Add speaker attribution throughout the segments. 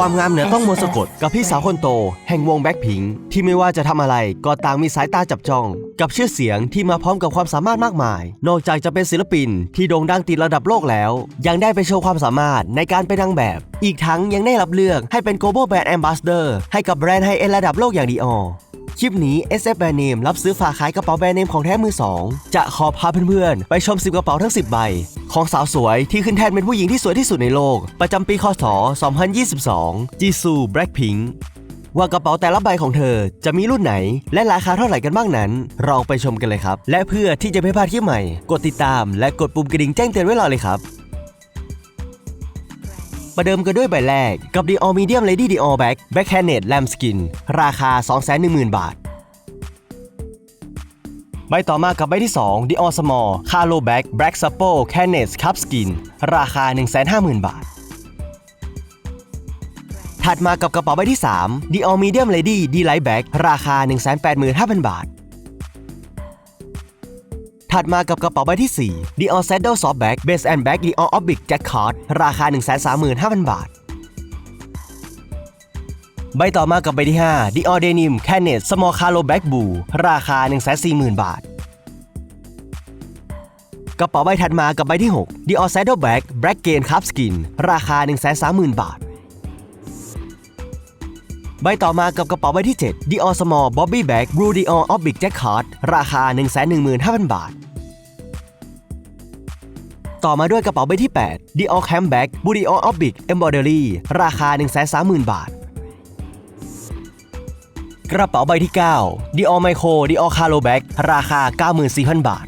Speaker 1: ความงามเหนือต้องมนต์สะกดกับพี่สาวคนโต แห่งวงแบ็คพิงที่ไม่ว่าจะทำอะไรก็ต่างมีสายตาจับจ้อง กับชื่อเสียงที่มาพร้อมกับความสามารถมากมาย นอกจากจะเป็นศิลปินที่โด่งดังติดระดับโลกแล้ว ยังได้ไปโชว์ความสามารถในการเป็นนางแบบ อีกทั้งยังได้รับเลือกให้เป็น global brand ambassador ให้กับแบรนด์ไฮเอ็นระดับโลกอย่างดีออ คลิปนี้ SF Brand Name รับซื้อฝากขายกระเป๋าแบรนด์เนมของแท้มือ 2 จะขอพาเพื่อนๆ ไปชม 10 กระเป๋าทั้ง 10 ใบ ของสาวสวยที่ขึ้นแทนเป็นผู้หญิงที่สวยที่สุดในโลก ประจำปีคศ 2022 จีซู Blackpink ว่ากระเป๋าแต่ละใบของเธอจะมีรุ่นไหน และราคาเท่าไหร่กันบ้างนั้นเราไปชมกันเลยครับ และเพื่อที่จะไม่พลาดคลิปใหม่ กดติดตามและกดปุ่มกระดิ่งแจ้งเตือนไว้รอเลยครับ ประเดิมกันด้วยใบแรก กับ Dior Medium Lady Dior Back Back Handed Lamb Skin ราคา 210,000 บาท ใบต่อมากับใบที่ 2 Dior Small Carlo Back Black Supple Canet Cup Skin ราคา 150,000 บาท ถัดมากับกระเป๋าใบที่ 3 Dior Medium Lady D-Light Bag ราคา 185,000 บาท ถัดมากับกระเป๋าใบที่ 4 Dior Saddle Soft Bag Base and Bag Dior Orbit Jacquard ราคา 135,000 บาท ใบต่อมากับใบที่ 5 Dior Denim Canet Small Carlo Bag Blue ราคา 140,000 บาท กระเป๋าใบถัดมากับใบที่ 6 Dior Saddle Bag Black Gain Cup Skin ราคา 130,000 บาท ใบต่อมากับกระเป๋าใบที่ 7 Dior Small Bobby Bag Blue Dior Orbit Jacquard ราคา 115,000 บาท ต่อมาด้วยกระเป๋าใบที่ 8 Dior Camp Bag Blue Dior Orbit Embroidery ราคา 130,000 บาท กระเป๋าใบที่ 9 Dior Micro Dior Carlo Bag ราคา 94,000 บาท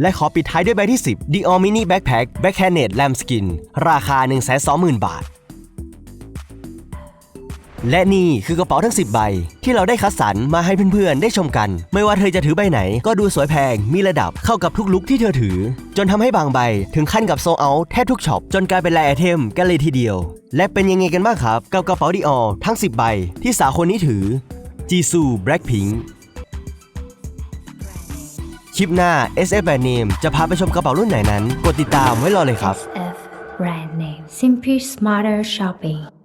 Speaker 1: และขอปิดท้ายด้วยใบที่ 10 Dior Mini Backpack Back Handed Lamb Skin ราคา 120,000 บาท และนี่คือกระเป๋าทั้ง 10 ใบ ที่เราได้คัดสรรมาให้เพื่อนๆ ได้ชมกัน ไม่ว่าเธอจะถือใบไหน ก็ดูสวยแพงมีระดับเข้ากับทุกลุคที่เธอถือ จนทำให้บางใบถึงขั้นกับโซเอาแทบทุกช็อปจนกลายเป็นลน์ไอเทมกันเลยทีเดียว และเป็นยังไงกันบ้างครับ กับกระเป๋าดีออทั้ง 10 ใบ ที่สาวคนนี้ถือจีซูแบล็คพิงคลิปหน้า SF Brand Name จะพาไปชมกระเป๋ารุ่นไหนนั้น กดติดตามไว้รอเลยครับ
Speaker 2: SF brand name. Simply smarter shopping.